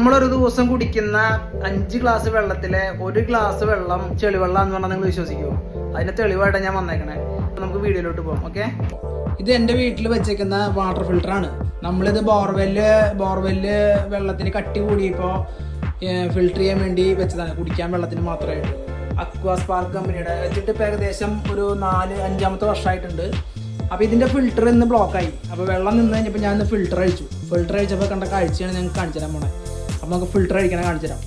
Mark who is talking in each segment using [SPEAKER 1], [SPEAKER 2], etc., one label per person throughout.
[SPEAKER 1] നമ്മളൊരു ദിവസം കുടിക്കുന്ന അഞ്ച് ഗ്ലാസ് വെള്ളത്തിലെ ഒരു ഗ്ലാസ് വെള്ളം ചെളിവെള്ളം എന്ന് പറഞ്ഞാൽ നിങ്ങൾ വിശ്വസിക്കുമോ അതിന്റെ തെളിവായിട്ട് ഞാൻ വന്നേക്കണേ. നമുക്ക് വീഡിയോയിലോട്ട് പോകാം ഓക്കെ? ഇത് എന്റെ വീട്ടിൽ വെച്ചേക്കുന്ന വാട്ടർ ഫിൽട്ടറാണ് ആണ്. നമ്മളിത് ബോർവെല്ല് ബോർവെല്ല് വെള്ളത്തിന് കട്ടി കൂടിയപ്പോൾ ഫിൽറ്റർ ചെയ്യാൻ വേണ്ടി വെച്ചതാണ്. കുടിക്കാൻ വെള്ളത്തിന് മാത്രമേ. അക്വാ സ്പാർക്ക് കമ്പനിയുടെ വെച്ചിട്ട് ഇപ്പോൾ ഏകദേശം ഒരു നാല് അഞ്ചാമത്തെ വർഷമായിട്ടുണ്ട് അപ്പോൾ ഇതിന്റെ ഫിൽറ്റർ ഇന്ന് ബ്ലോക്കായി അപ്പോൾ വെള്ളം നിന്ന് കഴിഞ്ഞപ്പോൾ ഞാൻ ഇന്ന് ഫിൽറ്റർ അഴിച്ചു. ഫിൽറ്റർ അഴിച്ചപ്പോൾ കണ്ട കാഴ്ചയാണ് ഞങ്ങൾക്ക് കാണിച്ചു തരാൻ പോണേ. അപ്പോൾ നമുക്ക് ഫിൽറ്റർ അഴിക്കണേ കാണിച്ചു തരാം.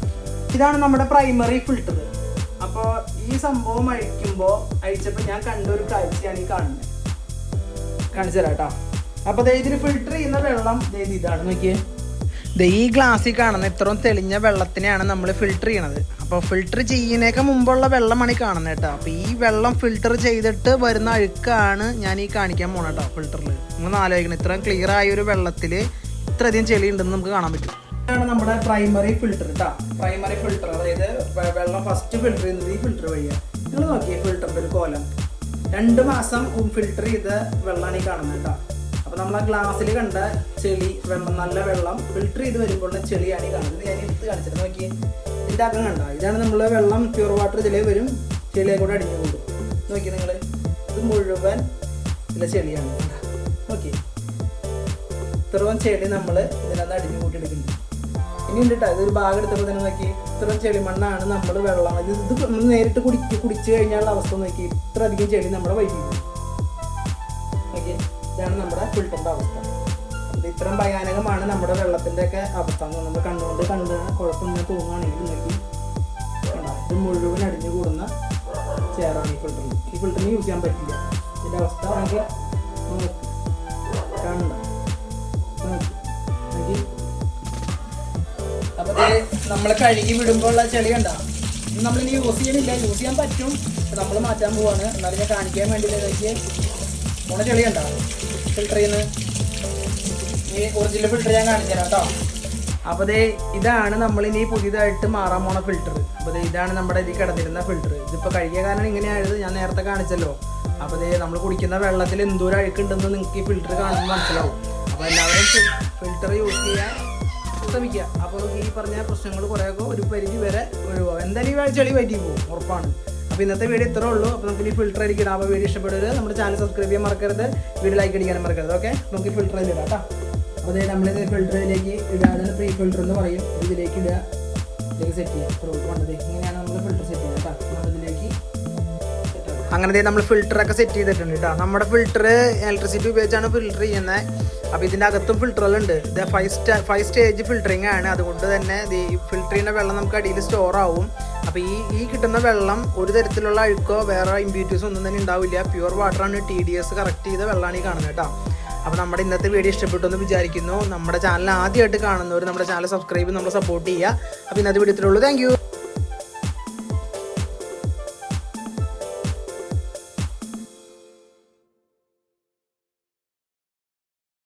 [SPEAKER 1] ഇതാണ് നമ്മുടെ പ്രൈമറി ഫിൽറ്റർ അപ്പോൾ ഈ സംഭവം അഴിക്കുമ്പോൾ അഴിച്ചപ്പോൾ ഞാൻ കണ്ട ഒരു കാഴ്ചയാണ് ഈ കാണുന്നത് കാണിച്ചു തരാം കേട്ടോ അപ്പോൾ ഇതിൽ ഫിൽറ്റർ ചെയ്യുന്ന വെള്ളം ഇതാണ് നോക്കിയേ. ഈ ഗ്ലാസ്സിൽ കാണുന്ന ഇത്രയും തെളിഞ്ഞ വെള്ളത്തിനെയാണ് നമ്മൾ ഫിൽറ്റർ ചെയ്യണത്. അപ്പോൾ ഫിൽറ്റർ ചെയ്യുന്നേക്ക് മുമ്പുള്ള വെള്ളമാണ് ഈ കാണുന്നത് കേട്ടോ അപ്പോൾ ഈ വെള്ളം ഫിൽറ്റർ ചെയ്തിട്ട് വരുന്ന അഴുക്കാണ് ഞാൻ ഈ കാണിക്കാൻ പോണ കേട്ടോ ഫിൽറ്ററിൽ നിങ്ങൾ ആലോചിക്കണം. ഇത്രയും ക്ലിയർ ആയ ഒരു വെള്ളത്തിൽ ഇത്രയധികം ചെളി ഉണ്ടെന്ന് നമുക്ക് കാണാൻ പറ്റും. ഇതാണ് നമ്മുടെ പ്രൈമറി ഫിൽറ്റർ കേട്ടോ പ്രൈമറി ഫിൽറ്റർ അതായത് വെള്ളം ഫസ്റ്റ് ഫിൽറ്റർ ചെയ്യുന്നത് ഈ ഫിൽറ്റർ വഴിയാണ് നിങ്ങൾ നോക്കിയേ ഫിൽറ്ററിന്റെ ഒരു കോലം. രണ്ട് മാസം ഫിൽറ്റർ ചെയ്ത വെള്ളമാണ് ഈ കാണുന്നത് കേട്ടോ അപ്പോൾ നമ്മൾ ആ ഗ്ലാസ്സിൽ കണ്ട ചെളി വെള്ളം നല്ല വെള്ളം ഫിൽറ്റർ ചെയ്ത് വരുമ്പോൾ ചെളിയാണ് ഈ കാണുന്നത്. ഞാൻ എടുത്ത് കാണിച്ചിട്ട് നോക്കി ഇതിന്റെ അകം കണ്ട? ഇതാണ് നമ്മൾ വെള്ളം പ്യൂർ വാട്ടർ ഇതിലേ വരും. ചെളിയെ കൂടെ അടിഞ്ഞു കൂടും നോക്കി നിങ്ങൾ ഇത് മുഴുവൻ ഇതിലെ ചെളിയാണ്. നോക്കി ഇത്രയും ചെളി നമ്മൾ ഇതിനകത്ത് അടിഞ്ഞു കൂട്ടിയെടുക്കുന്നുണ്ട് ഇനി ഉണ്ട് ഇതൊരു ഭാഗം എടുത്തപ്പോൾ തന്നെ നോക്കി. ഇത്ര ചെളി മണ്ണാണ് നമ്മൾ വെള്ളം. ഇത് ഇത് നമ്മൾ നേരിട്ട് കുടി കുടിച്ചു കഴിഞ്ഞാലുള്ള അവസ്ഥ നോക്കി. ഇത്ര അധികം ചെളി നമ്മുടെ വൈകി ഓക്കെ ഇതാണ് നമ്മുടെ ഫിൽറ്ററിന്റെ അവസ്ഥ. ഇത് ഇത്രയും ഭയാനകമാണ് നമ്മുടെ വെള്ളത്തിന്റെ ഒക്കെ അവസ്ഥ. നമ്മൾ കണ്ടുകൊണ്ട് കണ്ട് കുഴപ്പമൊന്നും തോന്നുകയാണെങ്കിൽ നോക്കി? ഇത് മുഴുവൻ അടിഞ്ഞു കൂടുന്ന ചെയറാണ് ഈ ഫിൽറ്ററിന് ഈ ഫിൽറ്ററിന് യൂസ് ചെയ്യാൻ പറ്റില്ല. ഇതിന്റെ അവസ്ഥ നമുക്ക് നമ്മൾ കഴുകി വിടുമ്പോൾ ഉള്ള ചെളി കണ്ട? നമ്മൾ ഇനി യൂസ് ചെയ്യണില്ല. യൂസ് ചെയ്യാൻ പറ്റും. നമ്മൾ മാറ്റാൻ പോവാണ്. എന്നാലും ഞാൻ കാണിക്കാൻ വേണ്ടി നോക്കി പോണ ചെളി കണ്ട? ഫിൽട്ടർ ചെയ്യുന്നത്. ഈ ഒറിജിനൽ ഫിൽറ്റർ ഞാൻ കാണിച്ചു തരാം അപ്പോൾ ദേ ഇതാണ് പുതിയതായിട്ട് മാറാൻ പോണ ഫിൽട്ടർ അപ്പോൾ ദേ ഇതാണ് നമ്മുടെ ഇതിൽ കിടന്നിരുന്ന ഫിൽട്ടർ ഇതിപ്പോൾ കഴുകിയ കാരണം ഇങ്ങനെയായത്. ഞാൻ നേരത്തെ കാണിച്ചല്ലോ. അപ്പോൾ ദേ നമ്മൾ കുടിക്കുന്ന വെള്ളത്തിൽ എന്തോരം അഴുക്കുണ്ടെന്ന് നിങ്ങൾക്ക് ഈ ഫിൽട്ടർ കാണുമ്പോൾ മനസ്സിലാവും. അപ്പോൾ എല്ലാവരും ഫിൽട്ടർ യൂസ് ചെയ്യാൻ ശ്രമിക്കുക. അപ്പോൾ ഈ പറഞ്ഞ പ്രശ്നങ്ങൾ കുറേയൊക്കെ ഒരു പരിധി വരെ ഒഴിവാകും. എന്തായാലും ഈ ചെളി വയറ്റി പോകും ഉറപ്പാണ്. അപ്പോൾ ഇന്നത്തെ വീഡിയോ ഇത്രേ ഉള്ളൂ. അപ്പോൾ നമുക്ക് ഈ ഫിൽറ്റർ അടിക്കണം അപ്പോൾ വീഡിയോ ഇഷ്ടപ്പെടരുത് നമ്മുടെ ചാനൽ സബ്സ്ക്രൈബ് ചെയ്യാൻ മറക്കരുത്. വീഡിയോ ലൈക്ക് അടിക്കാനും മറക്കരുത് ഓക്കെ നമുക്ക് ഈ ഫിൽറ്റർ ഇടാം കേട്ടോ. അപ്പോൾ നമ്മളിത് ഫിൽറ്ററിലേക്ക് ഇടാതെ പ്രീ ഫിൽറ്റർ എന്ന് പറയും. ഇതിലേക്ക് ഇടുക. ഇതിലേക്ക് സെറ്റ് ചെയ്യുക. ഇത്രേ ഉള്ളൂ ഇങ്ങനെയാണ് നമ്മൾ അങ്ങനെ നമ്മൾ ഫിൽറ്ററൊക്കെ സെറ്റ് ചെയ്തിട്ടുണ്ട് കേട്ടോ നമ്മുടെ ഫിൽറ്റർ ഇലക്ട്രിസിറ്റി ഉപയോഗിച്ചാണ് ഫിൽറ്റർ ചെയ്യുന്നത് അപ്പോൾ ഇതിന്റെ അകത്തും ഫിൽറ്ററുകളുണ്ട് ഇത് ഫൈവ് സ്റ്റാ ഫൈവ് സ്റ്റേജ് ഫിൽറ്ററിങ് ആണ്. അതുകൊണ്ട് തന്നെ ഈ ഫിൽറ്റർ ചെയ്യുന്ന വെള്ളം നമുക്ക് അടിയിൽ സ്റ്റോർ ആവും. അപ്പോൾ ഈ ഈ കിട്ടുന്ന വെള്ളം ഒരു തരത്തിലുള്ള അഴുക്കോ വേറെ ഇമ്പ്യൂരിറ്റീസോ ഒന്നും തന്നെ ഉണ്ടാവില്ല. പ്യുവർ വാട്ടറാണ് ടി ഡി എസ് കറക്റ്റ് ചെയ്ത വെള്ളമാണ് ഈ കാണുന്നത് കേട്ടോ അപ്പോൾ നമ്മുടെ ഇന്നത്തെ വീഡിയോ ഇഷ്ടപ്പെട്ടു എന്ന് വിചാരിക്കുന്നു. നമ്മുടെ ചാനൽ ആദ്യമായിട്ട് കാണുന്നവർ നമ്മുടെ ചാനൽ സബ്സ്ക്രൈബ് നമ്മൾ സപ്പോർട്ട് ചെയ്യുക. അപ്പോൾ ഇന്നത്തെ വീഡിയോ ഇത്രയുള്ളൂ താങ്ക്